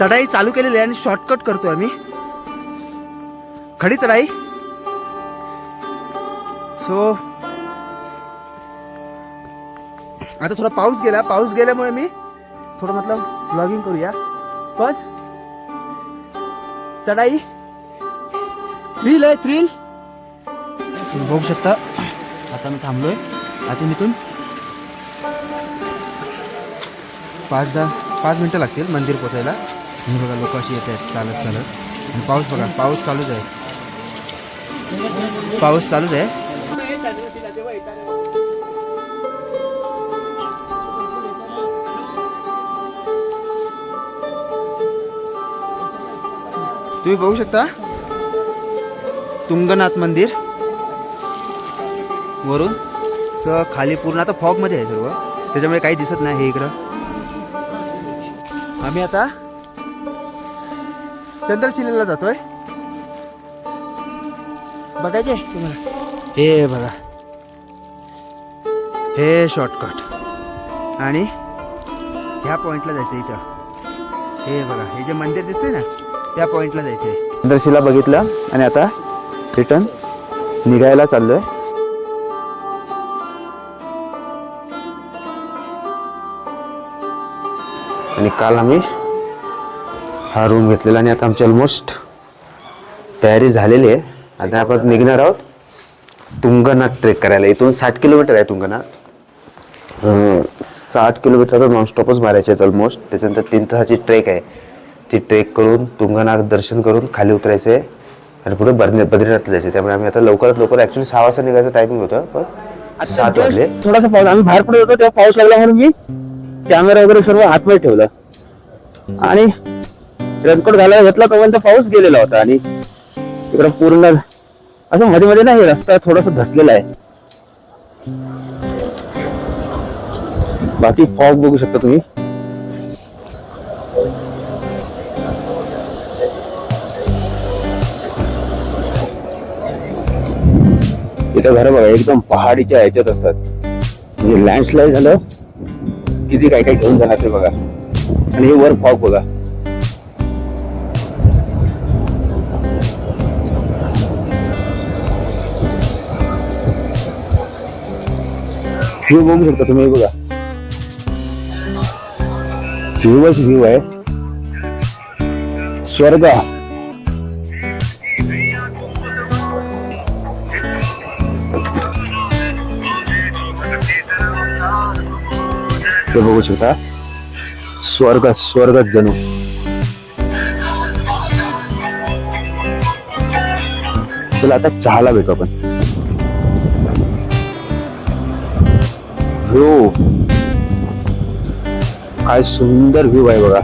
चढाई चालू केलेली आहे आणि शॉर्टकट करतोय आम्ही. खडी चढाई. सो आता थोडा पाऊस गेला. पाऊस गेल्यामुळे मी थोडं मतलब ब्लॉगिंग करूया. पण चढाई थ्रिल आहे थ्रिल तुम्ही बघू शकता. आता मी थांबलोय. आता इथून पाच दहा पाच मिनटं लागतील मंदिर पोचायला. आणि बघा लोक अशी येत आहेत चालत चालत. आणि पाऊस बघा पाऊस चालूच आहे. पाऊस चालूच आहे. तुम्ही बघू शकता तुंगनाथ मंदिर वरून. स खाली पूर्ण आता फॉगमध्ये आहे सर्व. त्याच्यामुळे काही दिसत नाही हे इकडं. आम्ही आता चंद्रशिलेला जातोय. बघायचे तुम्हाला. हे बघा. हे शॉर्टकट आणि ह्या पॉइंटला जायचं इथं. हे बघा हे जे मंदिर दिसतंय ना त्या पॉइंटला जायचंय. चंद्रशिला बघितलं आणि आता रिटर्न निघायला चाललोय. आणि काल आम्ही हा रूम घेतलेला आणि आता आमची ऑलमोस्ट तयारी झालेली आहे. आता आपण निघणार आहोत तुंगनाथ ट्रेक करायला. इथून साठ किलोमीटर आहे तुंगनाथ. साठ किलोमीटर नॉनस्टॉपच मारायचे आहेत ऑलमोस्ट त्याच्यानंतर तीन तासाची ट्रेक आहे. ती ट्रेक करून तुंगनाथ दर्शन करून खाली उतरायचं आहे. आणि पुढे बद्री बद्रीनाथला जायचं त्यामुळे आम्ही आता लवकरात लवकर ॲक्च्युली सहा वाजता निघायचं टायमिंग होतं पण सात वाजले. थोडासा पाऊस. आम्ही बाहेर पडत होतो तेव्हा पाऊस लागला म्हणून मी कॅमेरा वगैरे सर्व आतमध्ये ठेवलं. आणि रेनकोट घालायला घेतला तोपर्यंत पाऊस गेलेला होता आणि इकडं पूर्ण असं मध्ये मध्ये नाही रस्ता थोडासा धसलेला आहे. बाकी फॉग बघू शकता तुम्ही. इथं घर बघा एकदम पहाडीच्या ह्याच्यात असतात. म्हणजे लँडस्लाईड झालं किती काय काय घेऊन जाणार ते बघा. आणि हे वर फॉग बघा. व्ह्यू बघू शकता तुम्ही हे बघा. व्ह्यूच व्ह्यू आहे. स्वर्ग. ते बघू शकता. स्वर्ग स्वर्गच जणू. चला आता चहाला भेटू आपण. व्ह्यू. काय सुंदर व्ह्यू आहे बघा.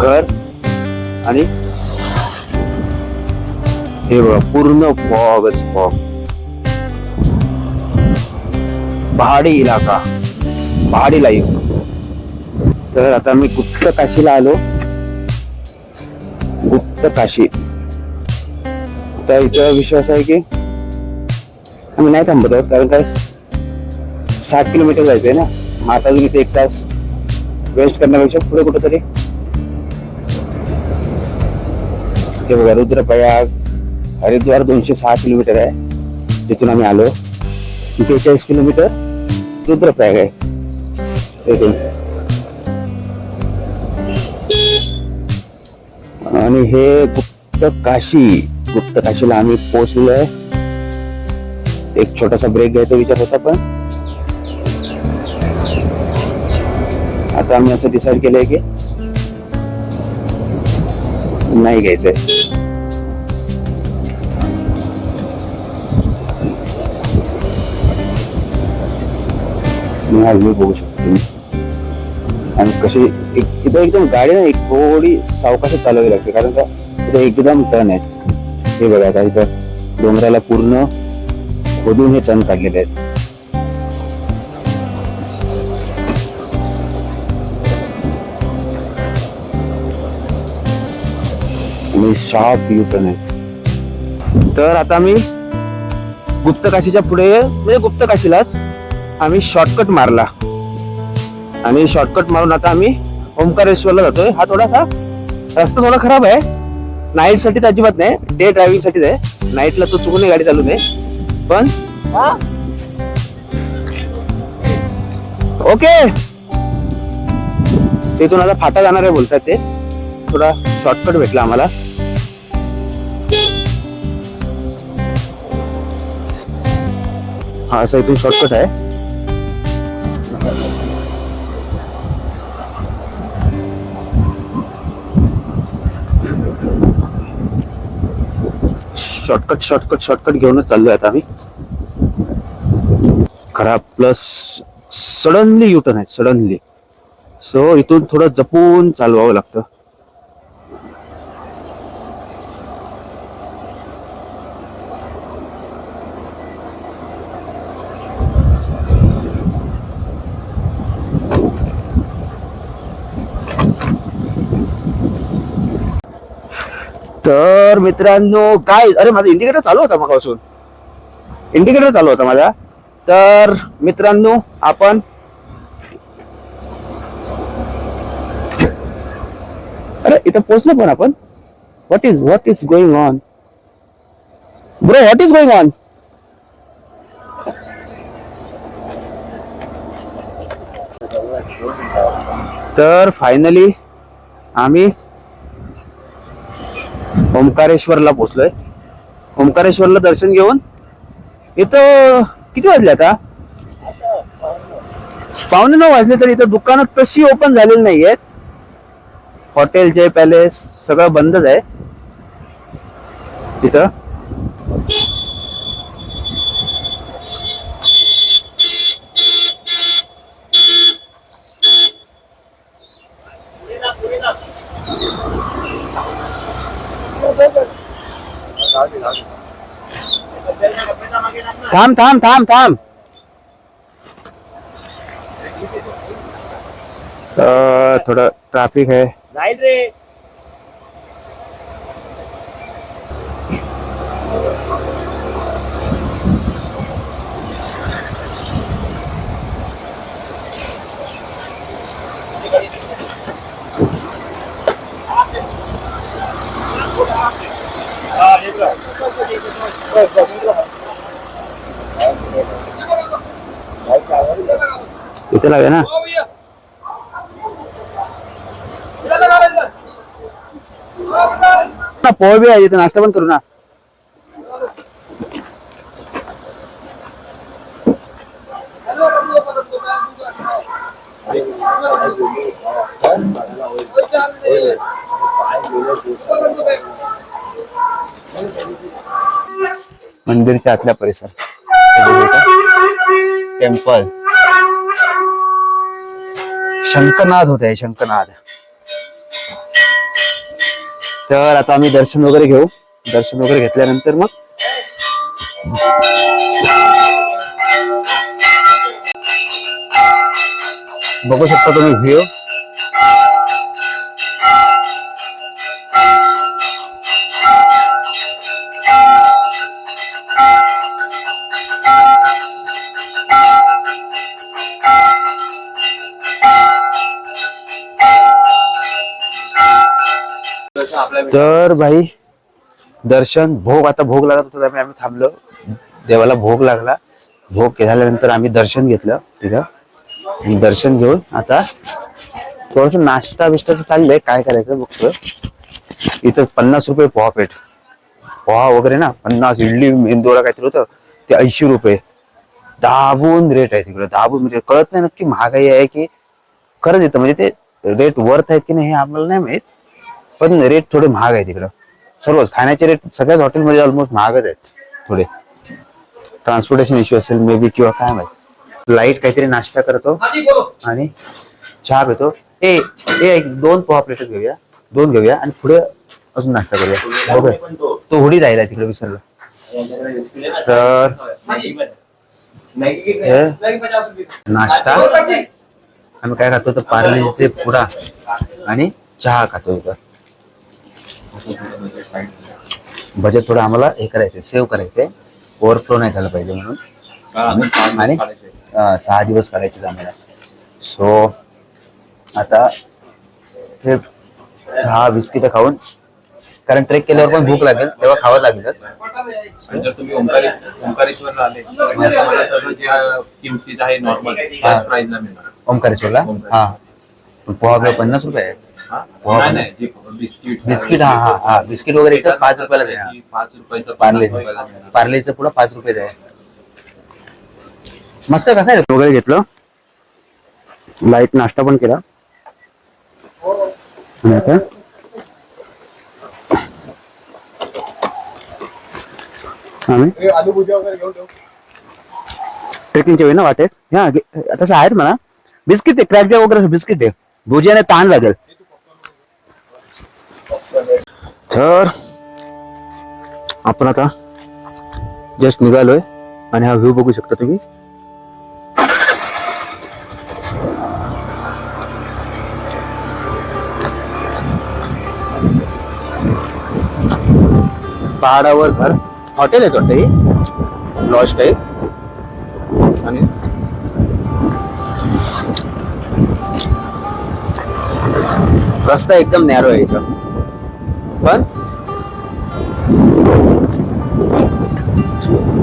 घर आणि हे बघा पूर्ण फॉगच फॉग. पहाडी इलाका पहाडी लाईफ तर आता मी गुप्त काशीला आलो. गुप्त काशी तर इथं विश्वास आहे की? आम्ही नाही थांबत कारण काय? साठ किलोमीटर जायचं आहे ना? मग आता तुम्ही इथे एक तास वेस्ट करण्यापेक्षा पुढे कुठंतरी. हे बघा रुद्रप्रयाग हरिद्वार दोनशे सहा किलोमीटर आहे. जिथून आम्ही आलो. बेचाळीस किलोमीटर रुद्रप्रयाग आहे. आणि हे गुप्त काशी गुप्त काशीला आम्ही पोहोचलेलो आहे. एक छोटासा ब्रेक घ्यायचा विचार होता पण. आता आम्ही असं डिसाईड केलंय की नाही घ्यायचंय. हा व्ह्यू बघू शकतो तुम्ही. आणि कशी एक- इथं एकदम गाडी ना एक थोडी सावकाश चालवावी लागते कारण का इथं एकदम टन आहे हे बघा आता इथं डोंगराला पूर्ण खोदून हे टन काढलेले आहेत. आणि शार्प यू टर्न आहे तर आता मी गुप्त काशीच्या पुढे म्हणजे गुप्त काशीलाच आम्ही शॉर्टकट मारला. आणि शॉर्टकट मारून आता आम्ही ओंकारेश्वरला जातोय. हा थोडासा रस्ता थोडा खराब आहे. नाईटसाठी तर अजिबात नाही. डे ड्रायव्हिंग साठीच आहे. नाईटला तो चुकून गाडी चालू नये पण ओके. तिथून आता फाटा जाणार आहे बोलतात ते. थोडा शॉर्टकट भेटला आम्हाला. हा असं इथून शॉर्टकट आहे. शॉर्टकट शॉर्टकट शॉर्टकट घेऊनच चाललोय आता आम्ही. खराब प्लस सडनली युटर्न आहे सडनली सो इथून थोडं जपून चालवावं लागतं. तर मित्रांनो काय? अरे माझा इंडिकेटर चालू होता मगापासून. इंडिकेटर चालू होता माझा. तर मित्रांनो आपण अरे इथं पोचलो पण आपण. What is what is going on bro what is going on तर फायनली आम्ही ओंकारेश्वरला पोहोचलोय. ओंकारेश्वरला दर्शन घेऊन इथं किती वाजले आता? पावणे नऊ वाजले तर इथं दुकानं तशी ओपन झालेली नाही हॉटेल जे पॅलेस सगळं बंदच आहे. तिथं थांब थाम थांब थांब. थोड़ा ट्रैफ़िक ट्रॅफिक आहे इथे लावे ना. ना पोळ बी आहे इथे नाश्ता पण करू ना. मंदिरच्या आतल्या परिसर. टेम्पल. शंकनाद होत आहे शंखनाद. तर आता आम्ही दर्शन वगैरे घेऊ. दर्शन वगैरे घेतल्यानंतर मग बघू शकता तुम्ही व्ह्यू तर भाई दर्शन भोग आता भोग लागत होता त्यामुळे आम्ही थांबलो. देवाला भोग लागला. भोग झाल्यानंतर आम्ही दर्शन घेतलं तिथं. आणि दर्शन घेऊन आता थोडस नाश्ता बिष्टाचं चाललंय काय करायचं बघतो. इथं पन्नास रुपये पोहा पेठ. पोहा वगैरे ना पन्नास इडली मेंदूला काहीतरी होतं ते ऐंशी रुपये. दाबून रेट आहे तिकडे दाबून रेट कळत नाही नक्की महागाई आहे की खरंच येतं म्हणजे ते रेट वर्थ आहेत की नाही हे आम्हाला नाही माहीत. पण रेट थोडे महाग आहे तिकडं. सर्वच खाण्याचे रेट सगळ्याच हॉटेलमध्ये ऑलमोस्ट महागच आहेत थोडे. ट्रान्सपोर्टेशन इश्यू असेल मे बी किंवा काय माहिती. लाइट काहीतरी नाश्ता करतो आणि चहा पितो. ए ए एक दोन पोहा प्लेट घेऊया. दोन घेऊया आणि पुढे अजून नाश्ता करूया. बघूया तो हुडी राहिला तिकडे विसरला. तर हे नाश्ता. आम्ही काय खातो? तर पार्लेजीचे पुडा आणि चहा खातो इथं. बजेट थोडं आम्हाला हे करायचे सेव्ह करायचे ओव्हरफ्लो नाही झालं पाहिजे म्हणून. आणि सहा दिवस काढायचे आम्हाला. सो आता हे चहा बिस्किट खाऊन कारण ट्रेक केल्यावर पण भूक लागेल तेव्हा खावं लागेलच. जर तुम्ही ओंकारेश्वरला आले तर तुम्हाला सगळं जे अं, किमतीत आहे नॉर्मल त्याच प्राइसला मिळणार. ओमकारेश्वरला ओमकारेश्वर. हा. पोहा पन्नास रुपये आहे नाही पण- नाही जे बिस्किट बिस्किट हा हा हा. बिस्किट वगैरे इथं पाच रुपयाला द्या. पाच रुपयाचं पार्ले पन्नास रुपयाला मिळणार. पार्लेचं पुढं पाच रुपये द्या. मस्त कसं आहे? वगैरे घेतलं? लाइट नाश्ता पण केला. आणि? आता आम्ही ट्रेकिंगच्या वेळी ना वाटेत? हा तसं आहेत म्हणा. बिस्किट आहे क्रॅकच्या वगैरे बिस्किट आहे. भुजियाने ताण लागेल. तर आपण आता जस्ट निघालोय आणि हा व्ह्यू बघू शकता तुम्ही. पहाडावर घर. हॉटेल आहे वाटतं हे. लॉज टाईप आणि रस्ता एकदम नॅरो आहे इथं. पण?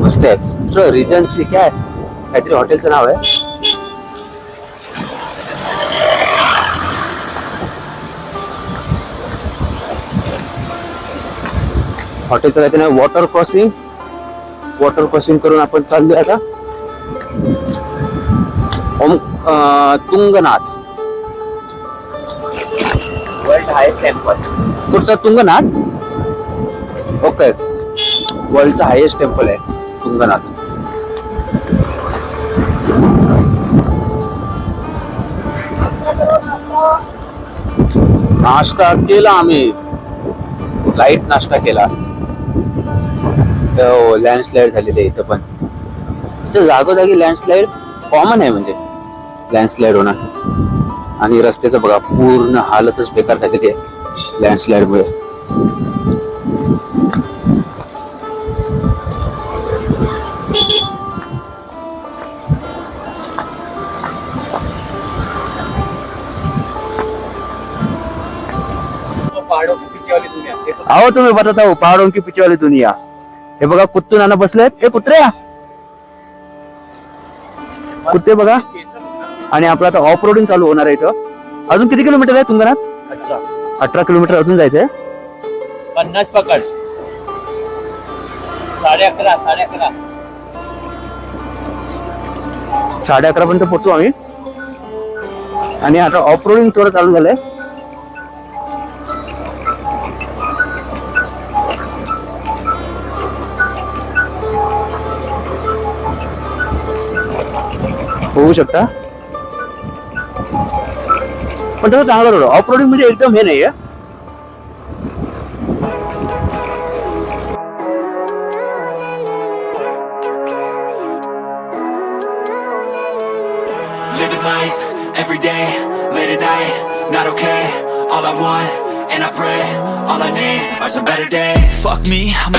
मस्त आहे. सो रिजन्सी काय? काहीतरी हॉटेलचं नाव आहे. हॉटेलचं काहीतरी नाव वॉटर क्रॉसिंग वॉटर क्रॉसिंग करून आपण चाललोय आता. Om Tungnath. World highest temple पुढचा तुंगनाथ? ओके. वर्ल्डचं हायेस्ट टेम्पल आहे तुंगनाथ. नाश्ता केला आम्ही. लाइट नाश्ता केला. हो, लँडस्लाईड झालेली इथं पण. इथं जागोजागी लँडस्लाईड कॉमन आहे म्हणजे. लँडस्लाईड होणार. आणि रस्त्याचं बघा पूर्ण हालतच बेकार झालेली आहे. लँडस्लाईड मुळे अहो तुम्ही बताता हो पहाडों की पिछे वाली दुनिया. हे बघा कुत्तू नाना बसलेत. ए कुत्र्या कुत्ते बघा. आणि आपलं आता ऑफ रोडिंग चालू होणार आहे इथं. अजून किती किलोमीटर आहे तुंगनाथ अठरा किलोमीटर अजून जायचंय? पन्नास पकड. साडे अकरा साडे अकरा. साडे अकरा पर्यंत पोहोचू आम्ही. आणि आता ऑफ रोडिंग थोडं चालू झालंय. होऊ शकता. पण तसं चांगलं रोड ऑफ रोडिंग म्हणजे एकदम हे नाही आहे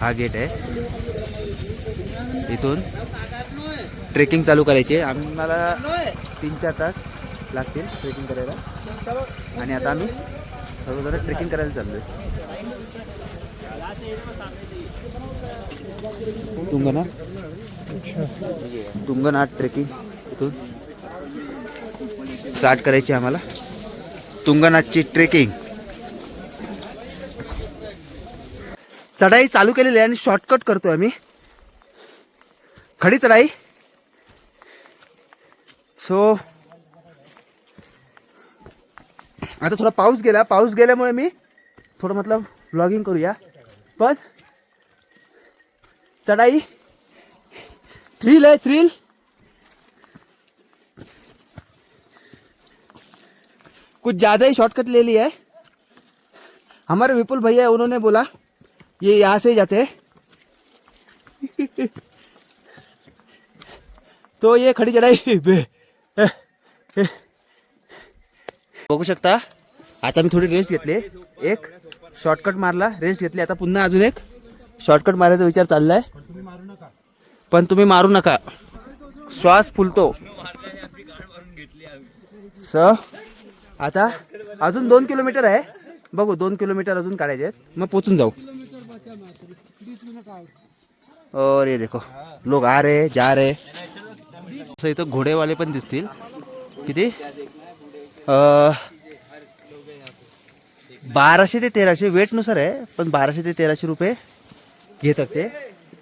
हा गेट आहे. इथून ट्रेकिंग चालू करायची आहे. आम्हाला तीन चार तास लागतील ट्रेकिंग करायला. आणि आता आम्ही सर्वजण ट्रेकिंग करायला चाललोय. तुंगनाथ? तुंगनाथ ट्रेकिंग इथून स्टार्ट करायची आम्हाला. तुंगनाथची ट्रेकिंग. चढाई चालू केलेली आहे आणि शॉर्टकट करतोय आम्ही. खडी चढाई. सो आता थोडा पाऊस गेला. पाऊस गेल्यामुळे मी थोडं मतलब ब्लॉगिंग करूया. पण चढाई. थ्रिल आहे थ्रिल कुछ ज़्यादा ही शॉर्टकट ले लिया है हमारे विपुल भैया उन्होंने बोला ये यहाँ से जाते तो ये खडी चढाई। बघू शकता आता मी थोडी रेस्ट घेतली एक शॉर्टकट मारला रेस्ट घेतली. आता पुन्हा अजून एक. शॉर्टकट मारायचा विचार चाललाय. पण तुम्ही मारू नका. श्वास फुलतो. स आता अजून दोन किलोमीटर आहे. बघू दोन किलोमीटर अजून काढायचे आहेत. मग पोचून जाऊ. और ये देखो लोग आ रहे जा रहे। असं इथं घोडेवाले पण दिसतील. किती? बाराशे ते तेराशे वेटनुसार आहे पण बाराशे ते तेराशे रुपये घेतात ते.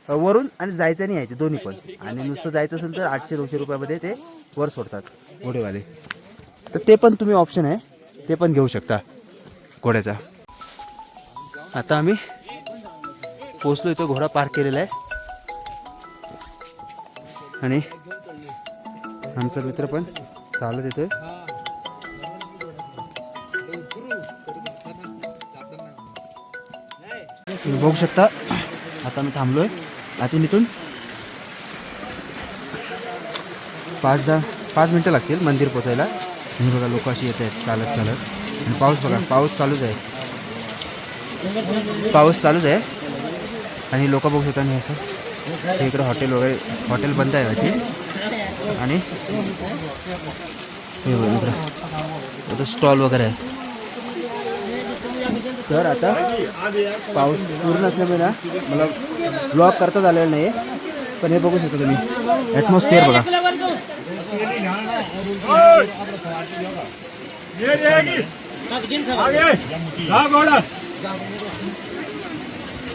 वरून आणि जायचं आणि यायचं दोन्ही पण. आणि नुसतं जायचं असेल तर आठशे नऊशे रुपयामध्ये ते वर सोडतात घोडेवाले. तर ते पण तुम्ही ऑप्शन आहे ते पण घेऊ शकता घोड्याचा. आता आम्ही पोचलो इथं घोडा पार्क केलेला आहे. आणि आमचा मित्र पण चालत येतोय. तुम्ही बघू शकता आता मी थांबलोय आतून इथून. पाच दहा पाच मिनटं लागतील मंदिर पोचायला मी बघा लोक अशी येत आहेत चालत चालत. आणि पाऊस बघा पाऊस चालूच आहे. पाऊस चालूच आहे. आणि लोक बघू शकता आणि असं. हे इकडं हॉटेल वगैरे हॉटेल बंद आहे वाटते. आणि हे इकडं. स्टॉल वगैरे आहे. तर आता पाऊस पूर्ण असल्यामुळे ना मला ब्लॉक करताच आलेला नाही पण हे बघू शकता तुम्ही. ॲटमॉस्फिअर बघा.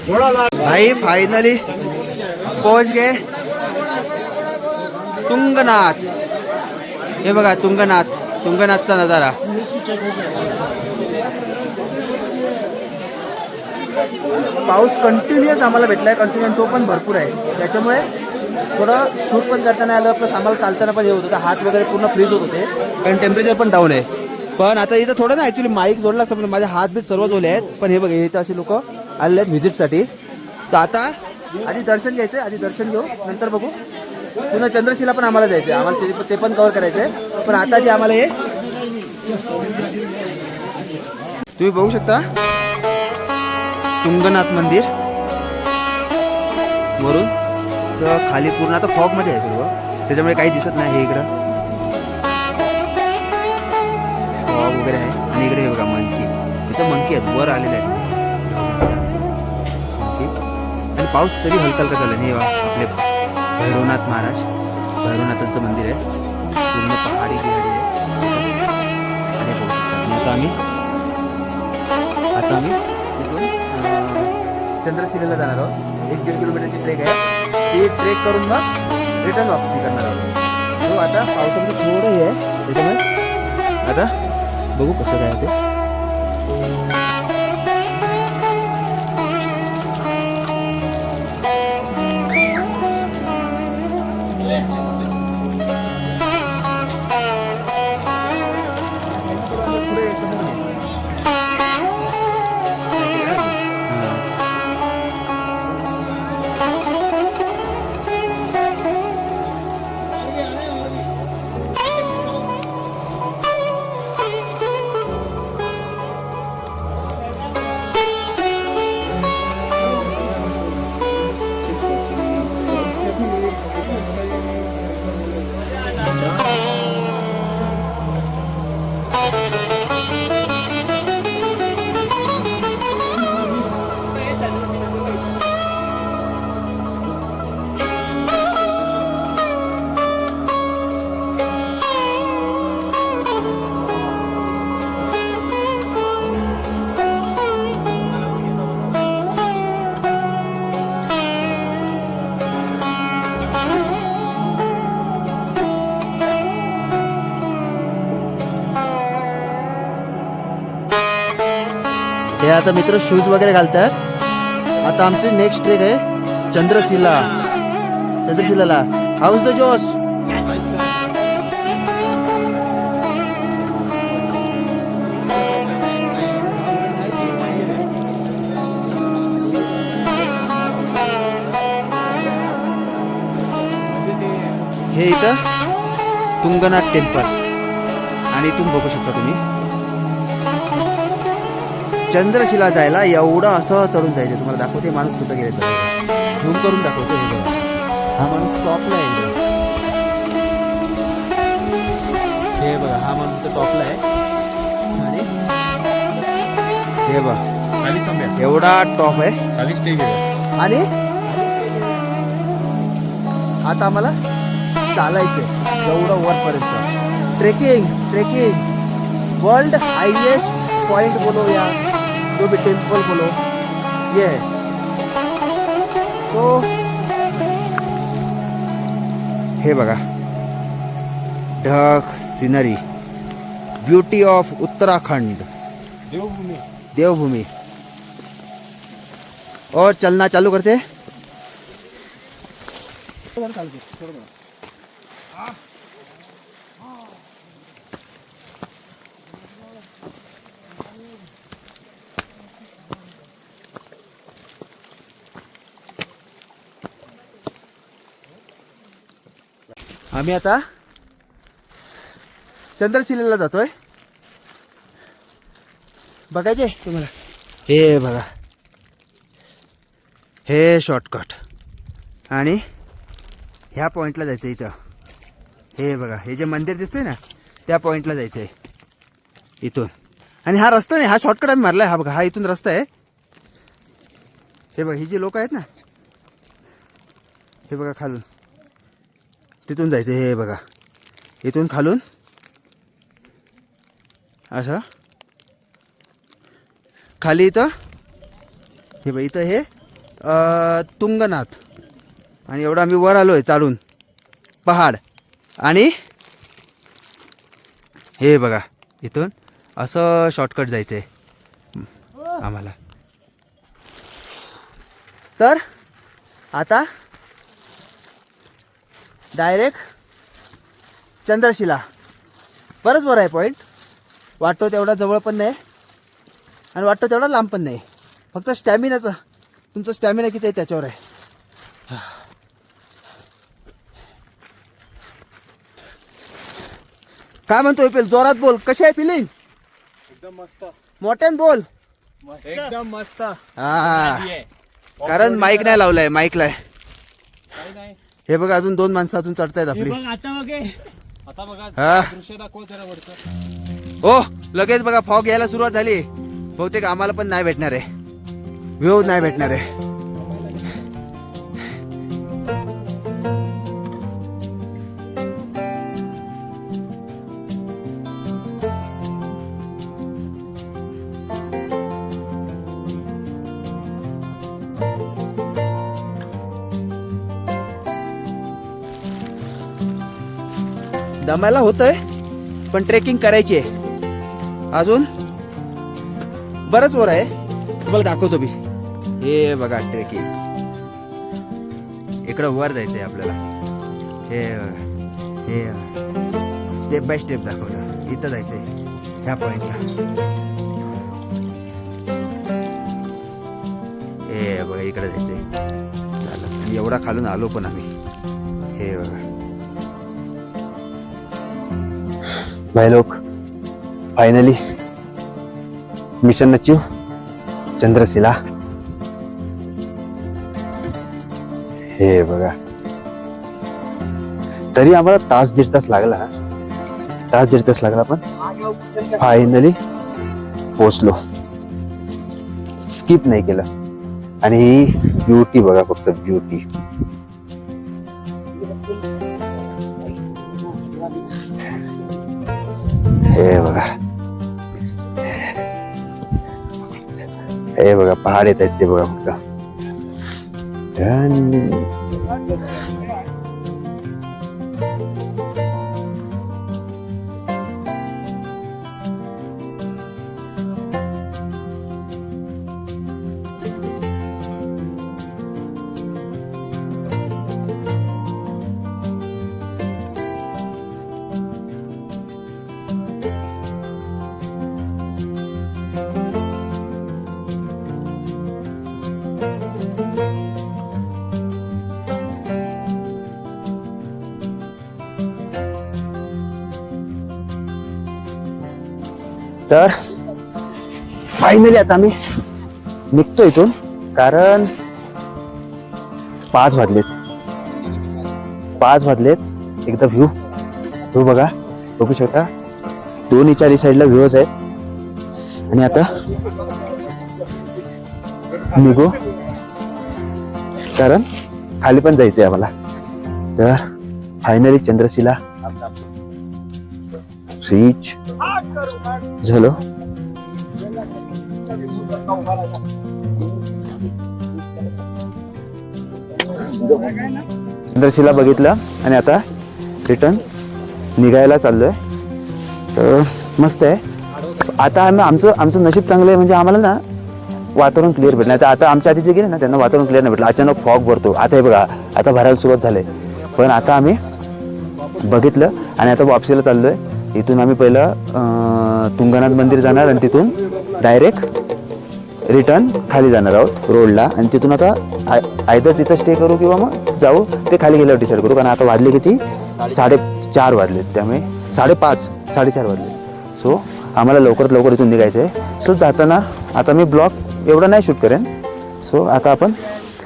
भाई फायनली पोच गे तुंगनाथ. हे बघा तुंगनाथ. तुंगनाथचा नजारा. पाऊस कंटिन्युअस आम्हाला भेटलाय कंटिन्यू तो पण भरपूर आहे. त्याच्यामुळे थोडं शूट पण करताना आलं प्लस आम्हाला चालताना पण हे होत होतं. हात वगैरे पूर्ण फ्रीज होत होते. कारण टेम्परेचर पण डाऊन आहे. पण आता इथं थोडं ना ॲक्च्युली माईक जोडला असतं माझे हात बीत सर्व जोडले आहेत. पण हे बघा इथं असे लोक आलेले आहेत व्हिजिटसाठी तर आता आधी दर्शन घ्यायचं आधी दर्शन घेऊ नंतर बघू. पुन्हा चंद्रशिला पण आम्हाला जायचं आहे आम्हाला ते- पण कवर करायचं आहे पण आता जे आम्हाला हे तुम्ही बघू शकता. तुंगनाथ मंदिर. वरून. स खाली पूर्ण आता फॉगमध्ये आहे सर्व. त्याच्यामुळे काही दिसत नाही हे इकडं. फॉग वगैरे आहे. आणि इकडे हे बघा मंकी इथं मंकी आहेत. वर आलेले आहेत. पाऊस तरी हलका हलका झाला नाही हे आपले भैरवनाथ महाराज भैरवनाथांचं मंदिर आहे. पूर्ण पहाडी आहे. आणि आता आम्ही आता आम्ही तिथून चंद्रशिलेला जाणार आहोत. एक दीड किलोमीटरची ट्रेक आहे. ती ट्रेक करून मग रिटर्न वापसी करणार आहोत. सो आता पावसामध्ये थोडं हे आहे. त्याच्यामुळे आता बघू कसं काय आहे ते आता मित्र शूज वगैरे घालतात. आता आमची नेक्स्ट ट्रेक आहे चंद्रशिला. चंद्रशिलाला. हाऊस द जोश हे इथं तुंगनाथ टेम्पल आणि इथून बघू शकता तुम्ही. चंद्रशिला जायला एवढं असं चढून जायचं. तुम्हाला दाखवते माणूस कुठं गेले झूम करून दाखवतो हे बघा हा माणूस टॉपला आहे. हे बघा हा माणूस इथं टॉपला आहे. आणि हे बघा एवढा टॉप आहे. आणि आता आम्हाला चालायचंय. एवढं वरपर्यंत. Trekking trekking world highest point बोलो या जो भी टेंपल बोलो ये है। तो हे बघा ढग scenery beauty of Uttarakhand Devbhoomi. Devbhoomi. और चलना चालू करते आम्ही आता चंद्रशिलेला जातोय. बघायचे तुम्हाला? हे बघा. हे शॉर्टकट आणि ह्या पॉईंटला जायचं इथं. हे बघा हे जे मंदिर दिसतंय ना त्या पॉईंटला जायचं आहे इथून. आणि हा रस्ता नाही हा शॉर्टकट आम्ही मारला आहे हा बघा हा इथून रस्ता आहे. हे बघा ही जी लोक आहेत ना हे बघा खालून. तिथून जायचं हे बघा. इथून खालून. असं खाली इथं. हे बघ इथं हे तुंगनाथ. आणि एवढं आम्ही वर आलो आहे चालून. पहाड. आणि हे बघा इथून असं शॉर्टकट जायचं आहे आम्हाला. तर आता डायरेक्ट चंद्रशिला. बरंच वर आहे पॉईंट वाटतो तेवढा जवळ पण नाही. आणि वाटतं तेवढा लांब पण नाही. फक्त स्टॅमिनाचं. तुमचं स्टॅमिना किती आहे त्याच्यावर आहे. काय म्हणतोय पेल? जोरात बोल. कशी आहे फिलिंग एकदम मस्त. मोठ्यान बोल. एकदम मस्त. हा. कारण माईक नाही लावलाय माईक लाय हे बघा अजून दोन माणसं अजून चढतायत आपली. बघ आता बघे. आता बघा हा. दृश्य दाखव त्याला वरचं. हो लगेच बघा फॉग यायला सुरुवात झाली. बहुतेक आम्हाला पण नाही भेटणार आहे. व्ह्यू नाही भेटणार आहे. दमायला होतंय पण ट्रेकिंग करायची आहे. अजून? बरंच वर आहे. तुम्हाला दाखवतो मी. हे बघा ट्रेकिंग. इकडं वर जायचंय आपल्याला. हे हे स्टेप बाय स्टेप दाखवलं. इथं जायचंय. ह्या पॉइंटला हे बघा इकडे जायचंय. चालत एवढा खालून आलो पण आम्ही. हे बघा. भाई लोक फायनली मिशन अचीव चंद्रशिला. हे बघा. तरी आम्हाला तास दीड तास लागला तास दीड तास लागला पण फायनली पोचलो स्किप नाही केलं. आणि ही ब्युटी बघा फक्त ब्युटी हे बघा हे बघा पहाड येत आहेत ते बघा फक्त तर फायनली आता आम्ही निघतो इथून कारण पाच वाजलेत. पाच वाजलेत. एकदा व्ह्यू व्ह्यू बघा. बघू शकता. दोन्ही चारी साईडला व्ह्यूज आहेत. आणि आता निघू. कारण खाली पण जायचंय आम्हाला. तर फायनली चंद्रशिला. रीच झालं? दर्शीला बघितलं आणि आता रिटर्न निघायला चाललोय. तर मस्त आहे. आता आम्ही आमचं आमचं नशीब चांगलं आहे म्हणजे आम्हाला ना वातावरण क्लिअर भेटलं. आता आता आमच्या आधी जे गेले ना त्यांना वातावरण क्लिअर नाही भेटलं. अचानक फॉग भरतो. आता हे बघा आता भरायला सुरुवात झाली. पण आता आम्ही बघितलं आणि आता वापसीला चाललोय. इथून आम्ही पहिलं तुंगनाथ मंदिर जाणार आणि तिथून डायरेक्ट रिटर्न खाली जाणार आहोत रोडला आणि तिथून आता आय आयदर तिथं स्टे करू किंवा मग जाऊ ते खाली गेल्यावर डिसाईड करू. कारण आता वाजले किती? साडेचार वाजले त्यामुळे. साडेपाच साडेचार वाजले. सो आम्हाला लवकरात लवकर इथून निघायचं आहे. सो जाताना आता मी ब्लॉग एवढा नाही शूट करेन. सो आता आपण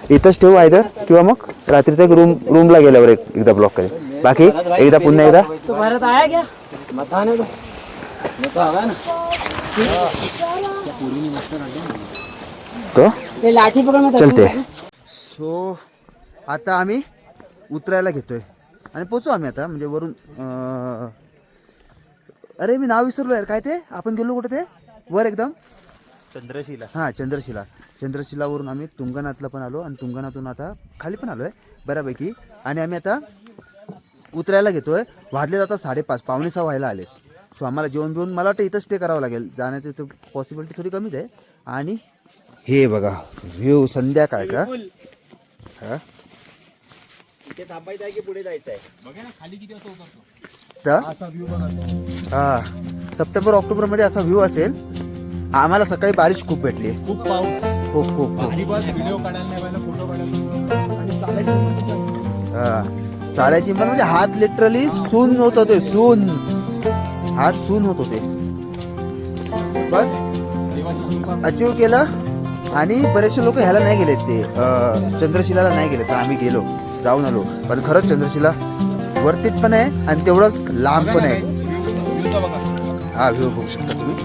इथंच ठेवू आयदर किंवा मग रात्रीचा एक रूम रूमला गेल्यावर एक एकदा ब्लॉक करेन. बाकी? एकदा पुन्हा एकदा? तो भारत आया क्या? तो। ये लाठी पकड़ में चलते। सो आता आम्ही उतरायला घेतोय. आणि पोचू आम्ही आता म्हणजे वरून अरे मी नाव विसरलो यार. काय ते? आपण गेलो कुठे ते? वर एकदम? चंद्रशिला. हां चंद्रशिला. चंद्रशिलावरून आम्ही तुंगनाथला पण आलो आणि तुंगनाथून आता खाली पण आलोय बऱ्यापैकी. आणि आम्ही आता उतरायला घेतोय. वाजले जातात साडेपाच पावणे सहा व्हायला आले. सो आम्हाला जेवण बिवून मला वाटतं इथं स्टे करावं लागेल. जाण्याची तर पॉसिबिलिटी थोडी कमीच आहे. आणि हे बघा व्ह्यू संध्याकाळचा. हा? तर हा. सप्टेंबर ऑक्टोबरमध्ये असा व्ह्यू असेल. आम्हाला सकाळी बारिश खूप भेटली. खूप पाऊस. खूप खूप खूप. हा. चालायची पण म्हणजे हात लिटरली सून होत होते सून. हात सून होत होते. पण अचीव केलं. आणि बरेचसे लोक ह्याला नाही गेलेत ते चंद्रशिलाला नाही गेले तर आम्ही गेलो. जाऊन आलो. पण खरंच चंद्रशिला वरतीत पण आहे आणि तेवढंच लांब पण आहे. हा व्ह्यू बघू शकता तुम्ही.